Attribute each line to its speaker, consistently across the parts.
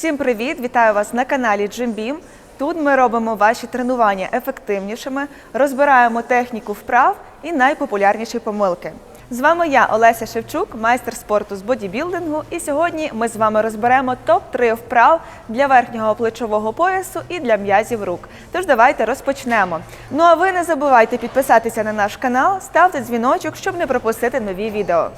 Speaker 1: Всім привіт! Вітаю вас на каналі JimBeam. Тут ми робимо ваші тренування ефективнішими, розбираємо техніку вправ і найпопулярніші помилки. З вами я, Олеся Шевчук, майстер спорту з бодібілдингу. І сьогодні ми з вами розберемо топ-3 вправ для верхнього плечового поясу і для м'язів рук. Тож давайте розпочнемо. Ну а ви не забувайте підписатися на наш канал, ставте дзвіночок, щоб не пропустити нові відео.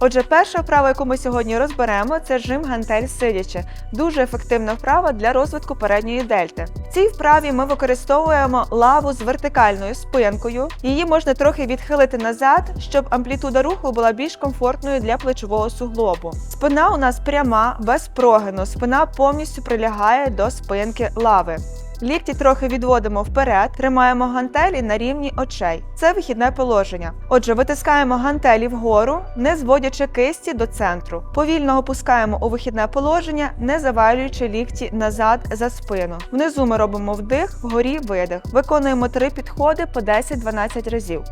Speaker 1: Отже, перша вправа, яку ми сьогодні розберемо, це жим гантель сидячи. Дуже ефективна вправа для розвитку передньої дельти. В цій вправі ми використовуємо лаву з вертикальною спинкою. Її можна трохи відхилити назад, щоб амплітуда руху була більш комфортною для плечового суглобу. Спина у нас пряма, без прогину. Спина повністю прилягає до спинки лави. Лікті трохи відводимо вперед, тримаємо гантелі на рівні очей. Це вихідне положення. Отже, витискаємо гантелі вгору, не зводячи кисті до центру. Повільно опускаємо у вихідне положення, не завалюючи лікті назад за спину. Внизу ми робимо вдих, вгорі видих. Виконуємо три підходи по 10-12 разів.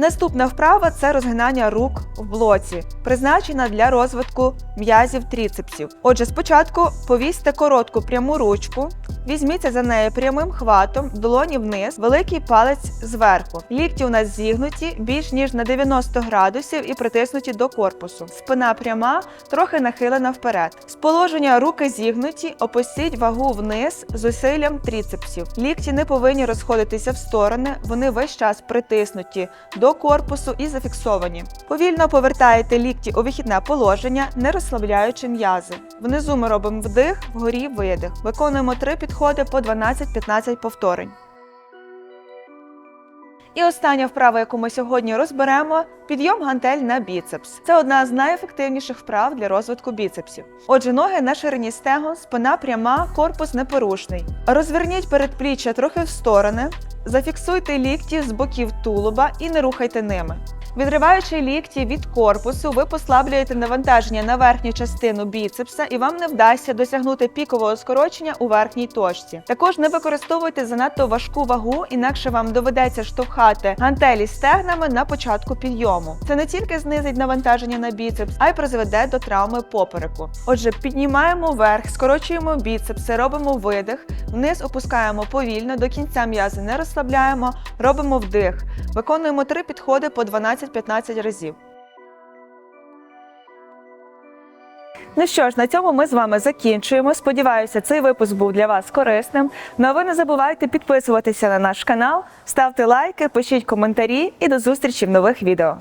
Speaker 1: Наступна вправа це розгинання рук в блоці, призначена для розвитку м'язів тріцепсів. Отже, спочатку повісьте коротку пряму ручку, візьміться за нею прямим хватом, долоні вниз, великий палець зверху. Лікті у нас зігнуті більш ніж на 90 градусів і притиснуті до корпусу. Спина пряма, трохи нахилена вперед. З положення руки зігнуті, опустіть вагу вниз з зусиллям тріцепсів. Лікті не повинні розходитися в сторони, вони весь час притиснуті до корпусу і зафіксовані. Повільно повертаєте лікті у вихідне положення, не розслабляючи м'язи. Внизу ми робимо вдих, вгорі видих. Виконуємо три підходи по 12-15 повторень. І остання вправа, яку ми сьогодні розберемо, підйом гантель на біцепс. Це одна з найефективніших вправ для розвитку біцепсів. Отже, ноги на ширині стегон, спина пряма, корпус непорушний. Розверніть передпліччя трохи в сторони, зафіксуйте лікті з боків тулуба і не рухайте ними. Відриваючи лікті від корпусу, ви послаблюєте навантаження на верхню частину біцепса і вам не вдасться досягнути пікового скорочення у верхній точці. Також не використовуйте занадто важку вагу, інакше вам доведеться штовхати гантелі стегнами на початку підйому. Це не тільки знизить навантаження на біцепс, а й призведе до травми попереку. Отже, піднімаємо вверх, скорочуємо біцепси, робимо видих, вниз опускаємо повільно, до кінця м'язи не розслабляємо, робимо вдих. Виконуємо три підходи по 12-15 разів. Ну що ж, на цьому ми з вами закінчуємо. Сподіваюся, цей випуск був для вас корисним. Ну а ви не забувайте підписуватися на наш канал, ставте лайки, пишіть коментарі і до зустрічі в нових відео.